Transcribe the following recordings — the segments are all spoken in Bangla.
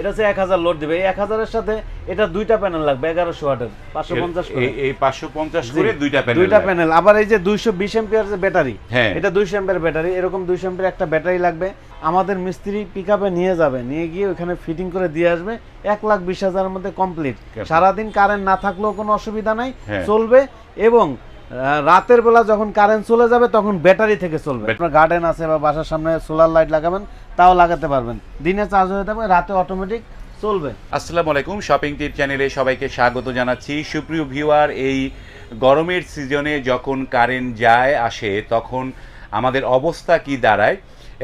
এটা হচ্ছে এক হাজার লোড দিবে এই এক হাজারের সাথে এটা দুইটা প্যানেল লাগবে এগারোশো ওয়াটের পাঁচশো পঞ্চাশ করে। এই- পাঁচশো পঞ্চাশ করে দুইটা প্যানেল দুইটা প্যানেল আবার এই যে দুইশো বিশ এম্পিয়ার যে ব্যাটারি হ্যাঁ। এটা দুইশো এম্পিয়ার ব্যাটারি এরকম দুইশো এম্পিয়ার একটা ব্যাটারি লাগবে। আমাদের মিস্ত্রি পিক নিয়ে যাবে নিয়ে গিয়ে ওখানে ফিটিং করে দিয়ে আসবে। এক লাখ বিশ হাজারের মধ্যে কমপ্লিট সারাদিন কারেন্ট না থাকলেও কোনো অসুবিধা নাই হ্যাঁ। চলবে এবং রাতের বেলা যখন কারেন্ট চলে যাবে তখন ব্যাটারি থেকে চলবে। আপনার গার্ডেন আছে বা বাসার সামনে সোলার লাইট লাগাবেন তাও লাগাতে পারবেন। দিনে চার্জ হয়ে যাবে রাতে অটোমেটিক চলবে। আসসালামু আলাইকুম শপিং টিপ চ্যানেলে সবাইকে স্বাগত জানাচ্ছি। সুপ্রিয় ভিউয়ার এই গরমের সিজনে যখন কারেন্ট যায় আসে তখন আমাদের অবস্থা কি দাঁড়ায়?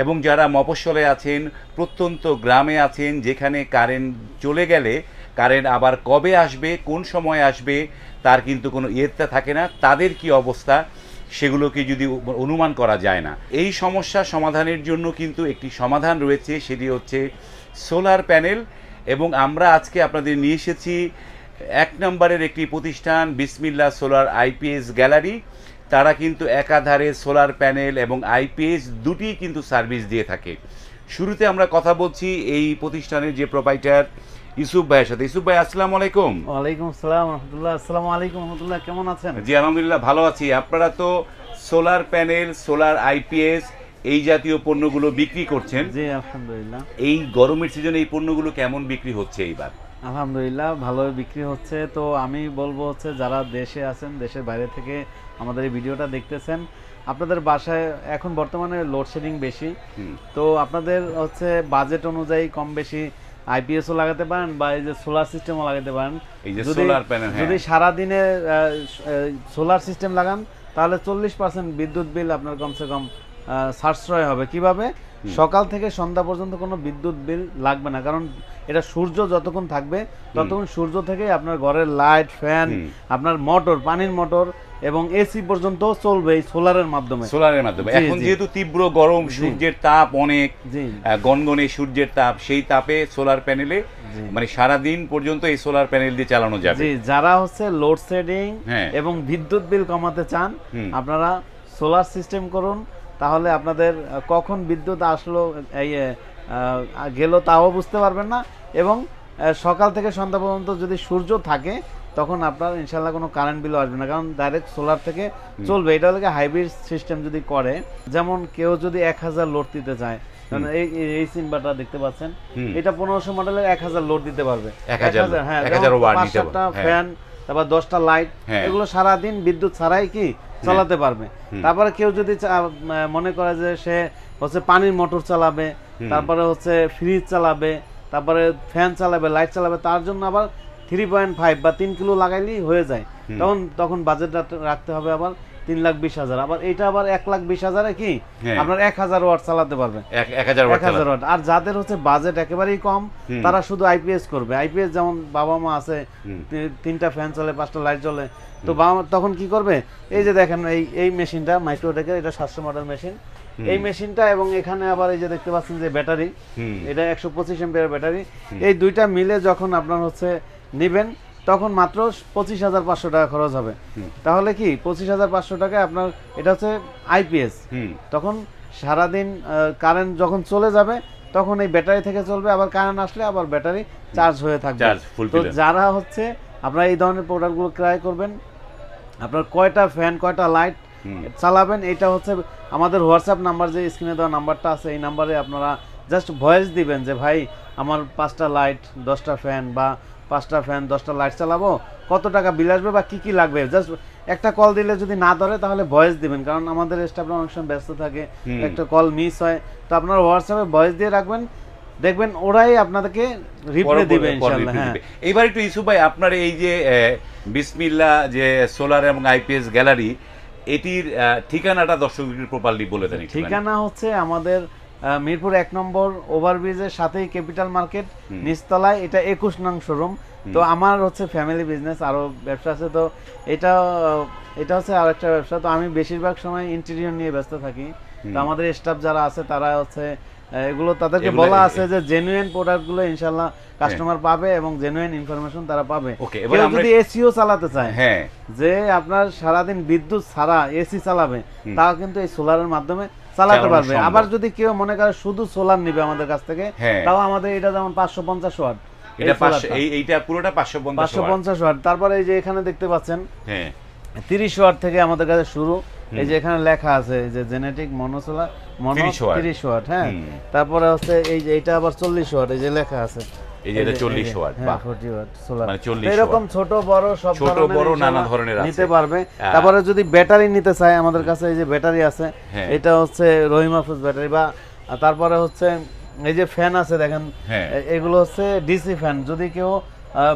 এবং যারা মফস্বলে আছেন প্রত্যন্ত গ্রামে আছেন যেখানে কারেন্ট চলে গেলে কারেন্ট আবার কবে আসবে, কোন সময় আসবে, তার কিন্তু কোনো ইয়েতা থাকে না। তাদের কি অবস্থা, সেগুলোকে যদি অনুমান করা যায় না। এই সমস্যা সমাধানের জন্য কিন্তু একটি সমাধান রয়েছে, সেটি হচ্ছে সোলার প্যানেল। এবং আমরা আজকে আপনাদের নিয়ে এসেছি এক নম্বরের একটি প্রতিষ্ঠান বিসমিল্লা সোলার আইপিএস গ্যালারি। তারা কিন্তু একাধারে সোলার প্যানেল এবং আইপিএস দুটি কিন্তু সার্ভিস দিয়ে থাকে। শুরুতে আমরা কথা বলছি এই প্রতিষ্ঠানের যে প্রোপাইটার ইউসুফ ভাইয়ের সাথে। ইউসুফ ভাই আসসালামু আলাইকুম। ওয়ালাইকুম আসসালাম রহমতুল্লাহ। আসসালামু আলাইকুম রহমতুল্লাহ। কেমন আছেন? জি আলহামদুলিল্লাহ ভালো আছি। আপনারা তো সোলার প্যানেল সোলার আইপিএস এই জাতীয় পণ্যগুলো বিক্রি করছেন। জি আলহামদুলিল্লাহ। এই গরমের সিজনে এই পণ্যগুলো কেমন বিক্রি হচ্ছে এইবার? আলহামদুলিল্লাহ ভালো বিক্রি হচ্ছে। তো আমি বলব হচ্ছে যারা দেশে আছেন দেশের বাইরে থেকে আমাদের এই ভিডিওটা দেখতেছেন আপনাদের বাসায় এখন বর্তমানে লোডশেডিং বেশি। তো আপনাদের হচ্ছে বাজেট অনুযায়ী কম বেশি আইপিএসও লাগাতে পারেন বা এই যে সোলার সিস্টেমও লাগাতে পারেন। এই যে সোলার প্যানেল যদি সারাদিনে সোলার সিস্টেম লাগান তাহলে চল্লিশ পার্সেন্ট বিদ্যুৎ বিল আপনার কমসে কম সাশ্রয় হবে। কীভাবে? সকাল থেকে সন্ধ্যা পর্যন্ত কোনো বিদ্যুৎ বিল লাগবে না কারণ এটা সূর্য যতক্ষণ থাকবে ততক্ষণ সূর্য থেকে আপনার ঘরের লাইট ফ্যান আপনার মোটর পানির মোটর এবং এসি পর্যন্ত চলবে এই সোলারের মাধ্যমে। সোলারের মাধ্যমে। এখন যেহেতু তীব্র গরম সূর্যের তাপ অনেক গনগনে সূর্যের তাপ সেই তাপে সোলার প্যানেলে মানে সারা দিন পর্যন্ত এই সোলার প্যানেল দিয়ে চালানো যাবে। জি যারা হচ্ছে লোডশেডিং হ্যাঁ। এবং বিদ্যুৎ বিল কমাতে চান আপনারা সোলার সিস্টেম করুন তাহলে আপনাদের কখন বিদ্যুৎ আসলো এই গেল তাও বুঝতে পারবেন না এবং সকাল থেকে সন্ধ্যা পর্যন্ত যদি সূর্য থাকে তখন আপনার ইনশাল্লাহ কোনো কারেন্ট বিলও আসবে না কারণ ডাইরেক্ট সোলার থেকে চলবে। এটা হলে হাইব্রিড সিস্টেম যদি করে যেমন কেউ যদি এক হাজার লোড দিতে চায় এই এই- এই দেখতে পাচ্ছেন এটা পনেরোশো মডেলের এক হাজার লোড দিতে পারবে। 1000 হ্যাঁ 1000 যেমন ওয়াট পাঁচ সাতটা। ফ্যান তারপর দশটা লাইট। এগুলো সারাদিন বিদ্যুৎ ছাড়াই কি চালাতে পারবে। তারপরে কেউ যদি মনে করে যে সে হচ্ছে পানির মোটর চালাবে তারপরে হচ্ছে ফ্রিজ চালাবে তারপরে ফ্যান চালাবে লাইট চালাবে তার জন্য আবার থ্রি পয়েন্ট ফাইভ বা তিন কিলো লাগাইলেই হয়ে যায়। তখন তখন বাজেট রাখতে হবে আবার তিন লাখ বিশ হাজার। আবার এটা আবার এক লাখ বিশ হাজারে কি? হ্যাঁ। আপনার এক হাজার ওয়াট চালাতে পারবে এক হাজার ওয়াট আর যাদের হচ্ছে বাজেট একেবারেই কম তারা শুধু আইপিএস করবে। আইপিএস যেমন বাবা মা আছে তিনটা ফ্যান চলে পাঁচটা লাইট চলে তো বাবা মা তখন কি করবে? এই যে দেখেন এই এই মেশিনটা মাইক্রোটেকের এটা সাতশো মডেল মেশিন এই মেশিনটা এবং এখানে আবার এই যে দেখতে পাচ্ছেন যে ব্যাটারি। এটা একশো পঁচিশ এম্পিয়ার ব্যাটারি এই দুইটা মিলে যখন আপনার হচ্ছে নেবেন তখন মাত্র পঁচিশ হাজার পাঁচশো টাকা খরচ হবে। তাহলে কি পঁচিশ হাজার পাঁচশো টাকায় আপনার এটা হচ্ছে আইপিএস তখন সারাদিন কারেন্ট যখন চলে যাবে তখন এই ব্যাটারি থেকে চলবে আবার কারেন্ট আসলে আবার ব্যাটারি চার্জ হয়ে থাকবে। তো যারা হচ্ছে আপনারা এই ধরনের প্রোডাক্টগুলো ক্রয় করবেন আপনার কয়টা ফ্যান কয়টা লাইট চালাবেন এটা হচ্ছে আমাদের হোয়াটসঅ্যাপ নাম্বার যে স্ক্রিনে দেওয়া নাম্বারটা আছে এই নাম্বারে আপনারা জাস্ট ভয়েস দিবেন যে ভাই আমার পাঁচটা লাইট দশটা ফ্যান বা পাঁচটা ফ্যান দশটা লাইট চালাবো। কত টাকা বিল আসবে বা কি কি লাগবে? জাস্ট একটা কল দিলে যদি না ধরে তাহলে ভয়েস দিবেন। কারণ আমাদের স্টাফরা অনেক সময় ব্যস্ত থাকে একটা কল মিস হয়। তো আপনারা হোয়াটসঅ্যাপে ভয়েস দিয়ে রাখবেন। দেখবেন ওরাই আপনাদেরকে রিপ্লাই দিবে ইনশাআল্লাহ হ্যাঁ। এইবার একটু ইসু ভাই আপনার এই যে বিসমিল্লা যে সোলার এবং আইপিএস গ্যালারি এটির ঠিকানাটা দর্শকদের প্রপারলি বলে দেন ঠিকানা হচ্ছে আমাদের মিরপুর এক নম্বর ওভারব্রিজের সাথেই ক্যাপিটাল মার্কেট নিচতলায়। এটা একুশ নং শোরুম। তো আমার হচ্ছে ফ্যামিলি বিজনেস আরও ব্যবসা আছে। তো এটা এটা হচ্ছে আরেকটা ব্যবসা। তো আমি বেশিরভাগ সময় ইন্টেরিয়র নিয়ে ব্যস্ত থাকি। তো আমাদের স্টাফ যারা আছে তারা হচ্ছে এগুলো তাদেরকে বলা আছে যে জেনুইন প্রোডাক্টগুলো ইনশাল্লাহ কাস্টমার পাবে এবং জেনুইন ইনফরমেশন তারা পাবে। কেউ যদি এসিও চালাতে চায় হ্যাঁ। যে আপনার সারাদিন বিদ্যুৎ ছাড়া এসি চালাবে তাও কিন্তু এই সোলারের মাধ্যমে চালাতে পারবে। আবার যদি কেউ মনে করে শুধু সোলার নিবে আমাদের কাছ থেকে হ্যাঁ। তাও আমাদের এটা যেমন পাঁচশো পঞ্চাশ ওয়াট। এটা এইটা পুরোটা পাঁচশো পঞ্চাশ পাঁচশো পঞ্চাশ ওয়াট। তারপরে এই যে এখানে দেখতে পাচ্ছেন হ্যাঁ। তিরিশ ওয়াট থেকে আমাদের কাছে শুরু। এই যে এখানে লেখা আছে যে জেনেটিক মনোসোলা মনো তিরিশ ওয়াট হ্যাঁ। তারপরে হচ্ছে এই যে এটা আবার চল্লিশ ওয়াট এই যে লেখা আছে। এই যে এটা 40 ওয়াট, বাহ। ফোর্টি ওয়াট সোলার মানে 40 এরকম ছোট বড় সব ছোট বড় নানা ধরনের আছে। নিতে পারবে। তারপরে যদি ব্যাটারি নিতে চায় আমাদের কাছে এই যে ব্যাটারি আছে। এটা হচ্ছে রহিমাফুজ ব্যাটারি বা তারপরে হচ্ছে এই যে ফ্যান আছে দেখেন হ্যাঁ। এগুলো হচ্ছে ডিসি ফ্যান যদি কেউ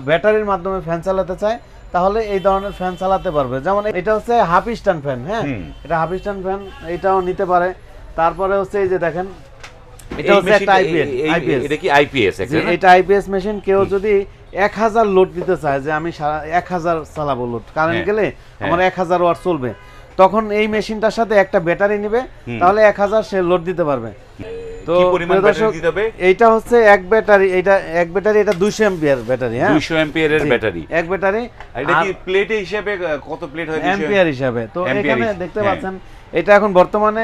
ব্যাটারির মাধ্যমে ফ্যান চালাতে চায় তাহলে এই ধরনের ফ্যান চালাতে পারবে যেমন এটা হচ্ছে হাফ স্ট্যান্ড ফ্যান হ্যাঁ এটা হাফ স্ট্যান্ড ফ্যান এটাও নিতে পারে তারপরে হচ্ছে এই যে দেখেন এটা হচ্ছে একটা আইপিএস এটা কি আইপিএস এটা আইপিএস মেশিন কেউ যদি এক হাজার লোড দিতে চায় যে আমি এক হাজার চালাবো লোড কারেন্ট হ্যাঁ, গেলে হ্যাঁ। আমার এক হাজার ওয়াট চলবে। তখন এই মেশিনটার সাথে একটা ব্যাটারি নিবে তাহলে এক হাজার সে লোড দিতে পারবে। তো? এইটা হচ্ছে এক ব্যাটারি এটা এক ব্যাটারি এটা দুইশো এম্পিয়ার ব্যাটারি হ্যাঁ? 200 অ্যাম্পিয়ারের জি, ব্যাটারি এক ব্যাটারি এটা কি প্লেটে হিসেবে কত প্লেট হয় 200 অ্যাম্পিয়ার হিসাবে? তো এখানে দেখতে হ্যাঁ। পাচ্ছেন এটা এখন বর্তমানে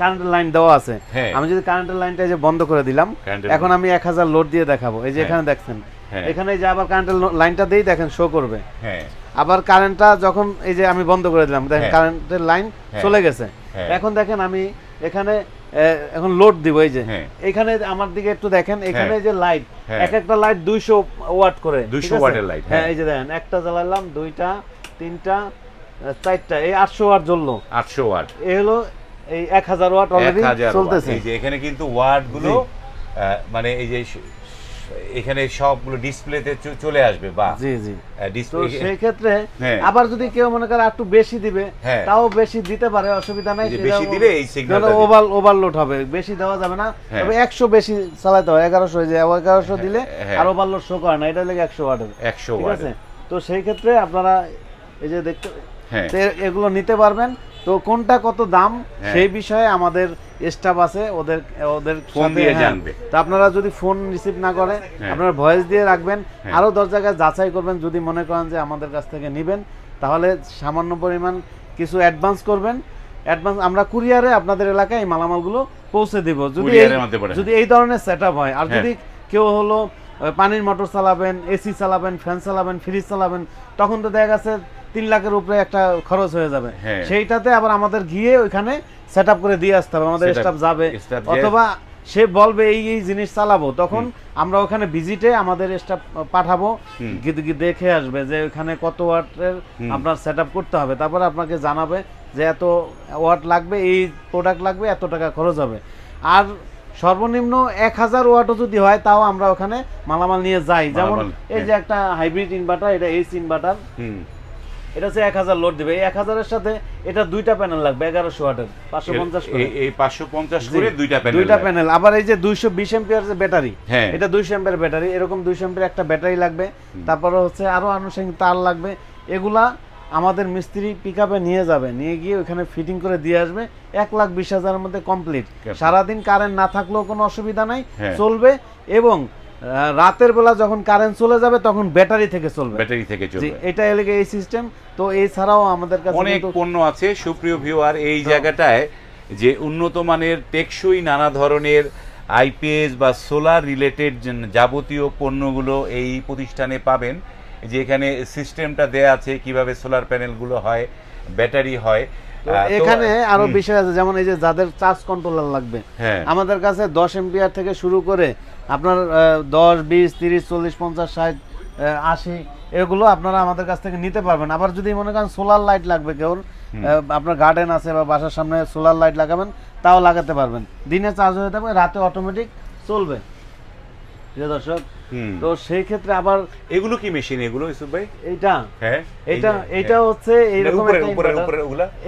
কারেন্টের লাইন দেওয়া আছে হ্যাঁ। আমি যদি কারেন্টের লাইনটা যে বন্ধ করে দিলাম এখন আমি এক হাজার লোড দিয়ে দেখাবো এই যে হ্যাঁ। এখানে দেখছেন হ্যাঁ। এখানে যে আবার কারেন্টের লাইনটা দিয়েই দেখেন শো করবে হ্যাঁ আবার কারেন্টটা যখন এই যে আমি বন্ধ করে দিলাম দেখেন। কারেন্টের লাইন। চলে গেছে। এখন দেখেন আমি এখানে এখন লোড দিব এই যে। এখানে আমার দিকে একটু দেখেন এখানে যে লাইট। এক একটা লাইট দুইশো ওয়াট করে 200 ঠিক আছে? ওয়াটের লাইট হ্যাঁ। এই যে দেখেন একটা জ্বালালাম দুইটা তিনটা চারটা এই আটশো ওয়াট জ্বললো। 800 ওয়াট। এ হলো এই এক হাজার ওয়াট অলরেডি চলতেছে। এই যে এখানে কিন্তু ওয়াটগুলো মানে এই যে এখানে সবগুলো ডিসপ্লেতে চলে আসবে বা জি জি। তো সেই ক্ষেত্রে হ্যাঁ। আবার যদি কেউ মনে করে একটু বেশি দিবে হ্যাঁ। তাও বেশি দিতে পারে অসুবিধা নাই। বেশি দিলে এই ওভার ওভারলোড হবে। বেশি দেওয়া যাবে না। হ্যাঁ। তবে একশো বেশি চালাতে হয় এগারোশো যে এগারোশো দিলে হ্যাঁ। আর ওভারলোড শো করে না। এটা লেগে একশো ওয়াটের। 100 ঠিক ওয়াট তো সেই ক্ষেত্রে আপনারা এই যে দেখতে হ্যাঁ। এগুলো নিতে পারবেন তো কোনটা কত দাম হ্যাঁ। সেই বিষয়ে আমাদের স্টাফ আছে ওদের ওদের ফোন দিয়ে হ্যাঁ। জানবে। তো আপনারা যদি ফোন রিসিভ না করে হ্যাঁ। আপনারা ভয়েস দিয়ে রাখবেন হ্যাঁ। আরও দশ জায়গায় যাচাই করবেন যদি মনে করেন যে আমাদের কাছ থেকে নেবেন তাহলে সামান্য পরিমাণ কিছু অ্যাডভান্স করবেন অ্যাডভান্স আমরা কুরিয়ারে আপনাদের এলাকায় এই মালামালগুলো পৌঁছে দিব যদি। যদি এই ধরনের সেট হয় আর হ্যাঁ। যদি কেউ হলো পানির মোটর চালাবেন এসি চালাবেন ফ্যান চালাবেন ফ্রিজ চালাবেন তখন তো দেখা গেছে তিন লাখের উপরে একটা খরচ হয়ে যাবে। হ্যাঁ। সেইটাতে আবার আমাদের গিয়ে ওইখানে সেট করে দিয়ে আসতে হবে। আমাদের স্টাফ যাবে। অথবা সে বলবে এই এই জিনিস চালাবো। তখন আমরা ওখানে ভিজিটে আমাদের স্টাফ পাঠাবো। দেখে আসবে যে ওখানে কত ওয়াটের আপনার সেট করতে হবে। তারপরে আপনাকে জানাবে যে এত ওয়াট লাগবে এই প্রোডাক্ট লাগবে এত টাকা খরচ হবে। আর সর্বনিম্ন এক হাজার ওয়াটও যদি হয় তাও আমরা ওখানে মালামাল নিয়ে যাই। যেমন এই যে একটা হাইব্রিড ইনভার্টার এটা এইচ ইনভার্টার এটা হচ্ছে এক হাজার লোড দিবে। এই এক হাজারের সাথে এটা দুইটা প্যানেল লাগবে এগারোশো ওয়াটের। পাঁচশো পঞ্চাশ করে। এই- এই 550 করে দুইটা প্যানেল দুইটা প্যানেল আবার এই যে দুইশো বিশ এম্পিয়ার যে ব্যাটারি হ্যাঁ। এটা দুইশো এম্পিয়ার ব্যাটারি এরকম দুইশো এম্পিয়ার একটা ব্যাটারি লাগবে। তারপরে হচ্ছে আরও আনুষঙ্গিক তার লাগবে। এগুলা আমাদের মিস্ত্রি পিক নিয়ে যাবে। নিয়ে গিয়ে ওখানে ফিটিং করে দিয়ে আসবে। এক লাখ বিশ হাজারের মধ্যে কমপ্লিট। সারাদিন কারেন্ট না থাকলেও কোনো অসুবিধা নাই। হ্যাঁ। চলবে এবং রাতের বেলা যখন কারেন্ট চলে যাবে তখন ব্যাটারি থেকে চলবে। ব্যাটারি থেকে চলবে। এটা এলাকা এই সিস্টেম তো এছাড়াও আমাদের কাছে অনেক পণ্য আছে। সুপ্রিয় ভিউয়ার এই জায়গাটায় যে উন্নত মানের টেকসই নানা ধরনের আইপিএস বা সোলার রিলেটেড যাবতীয় পণ্যগুলো এই প্রতিষ্ঠানে পাবেন। যে এখানে সিস্টেমটা দেয়া আছে কীভাবে সোলার প্যানেলগুলো হয় ব্যাটারি হয়। এখানে আরও বিষয় আছে যেমন এই যে যাদের চার্জ কন্ট্রোলার লাগবে। হ্যাঁ। আমাদের কাছে দশ এম্পিয়ার থেকে শুরু করে আপনার দশ বিশ তিরিশ চল্লিশ পঞ্চাশ ষাট আশি এগুলো আপনারা আমাদের কাছ থেকে নিতে পারবেন। আবার যদি মনে করেন সোলার লাইট লাগবে কেউ আপনার গার্ডেন আছে বা বাসার সামনে সোলার লাইট লাগাবেন তাও লাগাতে পারবেন। দিনে চার্জ হয়ে থাকবে রাতে অটোমেটিক চলবে। প্রিয় দর্শক। তো সেই ক্ষেত্রে আবার এগুলো কি মেশিন এগুলো ভাই? হ্যাঁ এটা এটা হ্যাঁ। হচ্ছে এইরকম একটা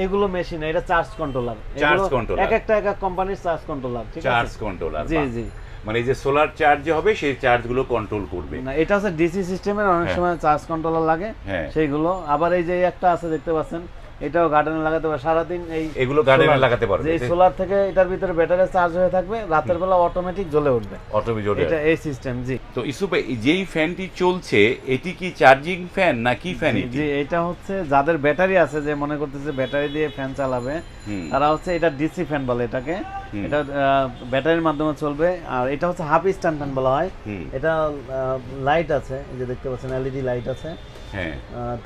এগুলো মেশিন এটা চার্জ কন্ট্রোলার Charge controller। এক একটা এক এক কোম্পানির চার্জ কন্ট্রোলার ঠিক চার্জ আছে কন্ট্রোলার জি জি। মানে এই যে সোলার চার্জ হবে সেই চার্জগুলো কন্ট্রোল করবে। না এটা হচ্ছে ডিসি সিস্টেমের অনেক হ্যাঁ। সময় চার্জ কন্ট্রোলার লাগে। হ্যাঁ। সেইগুলো। আবার এই যে একটা আছে দেখতে পাচ্ছেন? এটাও গার্ডেনে লাগাতে পারে। সারাদিন এই এগুলো solar- লাগাতে পারবে। যে সোলার থেকে এটার ভিতরে ব্যাটারি চার্জ হয়ে থাকবে রাতের বেলা অটোমেটিক জ্বলে উঠবে। অটোমেটিক এটা এই সিস্টেম জি। তো ইসুফ যেই ফ্যানটি চলছে এটি কি চার্জিং ফ্যান না কি ফ্যান এটি? জি এটা হচ্ছে যাদের ব্যাটারি আছে যে মনে করতেছে ব্যাটারি দিয়ে ফ্যান চালাবে তারা হচ্ছে এটা ডিসি ফ্যান বলে এটাকে। এটা ব্যাটারির মাধ্যমে চলবে। আর এটা হচ্ছে হাফ স্ট্যান্ড ফ্যান বলা হয়। এটা লাইট আছে যে দেখতে পাচ্ছেন এলইডি লাইট আছে। হ্যাঁ।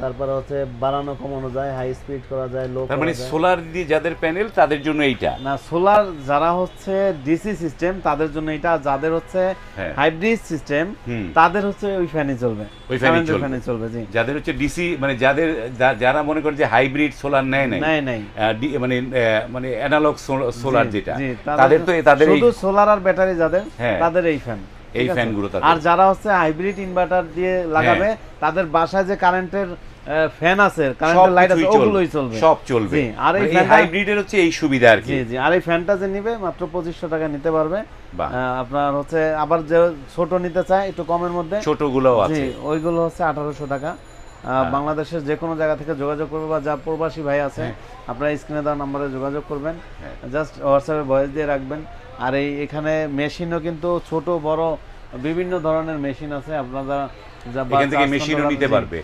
তারপরে হচ্ছে বাড়ানো কমানো যায় হাই স্পিড করা যায় লো তার মানে সোলার দিয়ে যাদের প্যানেল তাদের জন্য এইটা? না সোলার যারা হচ্ছে ডিসি সিস্টেম তাদের জন্য এটা যাদের হচ্ছে হ্যাঁ। হাইব্রিড সিস্টেম তাদের হচ্ছে ওই ফ্যানই চলবে। ওই ফ্যানই চলবে। জি। যাদের হচ্ছে ডিসি মানে যাদের যারা মনে করে যে হাইব্রিড সোলার নেয় নাই নাই। নাই মানে মানে অ্যানালগ সোলার যেটা তাদের তো তাদের শুধু সোলার আর ব্যাটারি যাদের হ্যাঁ। তাদের এই ফ্যান এই ফ্যানগুলো। আর যারা হচ্ছে হাইব্রিড ইনভার্টার দিয়ে লাগাবে তাদের বাসায় যে কারেন্টের ফ্যান আছে কারেন্টের লাইট আছে ওগুলোই চলবে। সব চলবে। আর এই মানে হাইব্রিডের হচ্ছে এই সুবিধা আর কি। জি জি আর এই ফ্যানটা যে নিবে মাত্র পঁচিশশো টাকা নিতে পারবে। আপনার হচ্ছে আবার যে ছোট নিতে চায় একটু কমের মধ্যে। ছোটগুলোও জি আছে। ওইগুলো হচ্ছে আঠারোশো টাকা। বাংলাদেশের যে কোনো জায়গা থেকে যোগাযোগ করবে বা যা প্রবাসী ভাই আছে আপনারা স্ক্রিনে দেওয়া নাম্বারে যোগাযোগ করবেন। হ্যাঁ। জাস্ট হোয়াটসঅ্যাপে ভয়েস দিয়ে রাখবেন। আর এই এখানে মেশিনও কিন্তু ছোট বড় বিভিন্ন ধরনের মেশিন আছে। আপনারা এখান থেকে মেশিনও নিতে পারবে।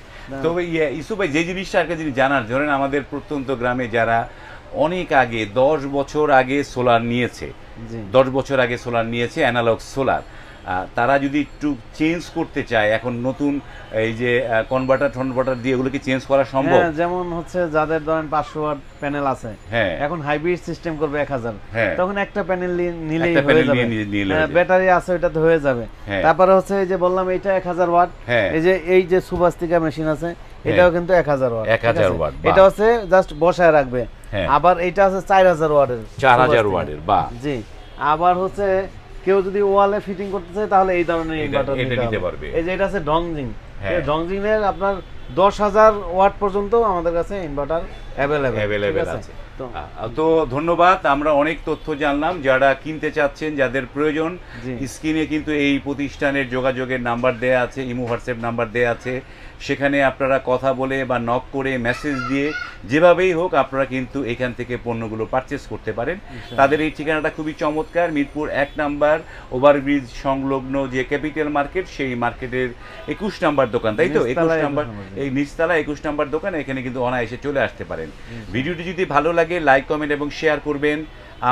তবে ইয়ে, ইসু ভাই যে জিনিসটা আর জিনিস জানার ধরেন আমাদের প্রত্যন্ত গ্রামে যারা অনেক আগে দশ বছর আগে সোলার নিয়েছে দশ বছর আগে সোলার নিয়েছে অ্যানালগ সোলার। তারা যদি একটু চেঞ্জ করতে চায় এখন নতুন এই যে কনভার্টার টনভার্টার দিয়ে এগুলো কি চেঞ্জ করা সম্ভব হ্যাঁ যেমন হচ্ছে যাদের ধরেন পাঁচশো ওয়াট প্যানেল আছে হ্যাঁ এখন হাইব্রিড সিস্টেম করবে এক হাজার হ্যাঁ। তখন একটা প্যানেল নিলেই হয়ে যাবে। ব্যাটারি আছে ওইটাতে হয়ে যাবে। তারপরে হচ্ছে এই যে বললাম এইটা এক হাজার ওয়াট। এই যে এই যে সুবাস্তিকা মেশিন আছে এটাও কিন্তু এক হাজার ওয়াট 1000 ঠিক আছে? ওয়াট, এটা হচ্ছে জাস্ট বসায় রাখবে। আবার এটা আছে চার হাজার ওয়াটের চার হাজার। ওয়াটের বা জি আবার হচ্ছে কেউ যদি ওয়ালে ফিটিং করতে চায় তাহলে এই ধরনের ইনভার্টার নিতে পারবে। এই যে এটা আছে ডংজিং। ডংজিং এর আপনার দশ হাজার ওয়াট পর্যন্ত আমাদের কাছে ইনভার্টার অ্যাভেলেবেল আছে? তো ধন্যবাদ আমরা অনেক তথ্য জানলাম। যারা কিনতে চাচ্ছেন যাদের প্রয়োজন। স্ক্রিনে কিন্তু এই প্রতিষ্ঠানের যোগাযোগের নাম্বার দেয়া আছে ইমো হোয়াটসঅ্যাপ নাম্বার দেয়া আছে। সেখানে আপনারা কথা বলে বা নক করে মেসেজ দিয়ে যেভাবেই হোক আপনারা কিন্তু এখান থেকে পণ্যগুলো পারচেস করতে পারেন। তাদের এই ঠিকানাটা খুবই চমৎকার মিরপুর এক নাম্বার ওভারব্রিজ সংলগ্ন যে ক্যাপিটাল মার্কেট সেই মার্কেটের একুশ নাম্বার দোকান তাই তো? একুশ নাম্বার 21 নাম্বার, এই নিচতলা একুশ নাম্বার দোকান এখানে কিন্তু অনায়াসে চলে আসতে পারেন। ভিডিওটি যদি ভালো লাগে লাইক কমেন্ট এবং শেয়ার করবেন।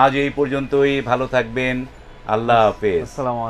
আজ এই পর্যন্তই ভালো থাকবেন। আল্লাহ হাফেজ।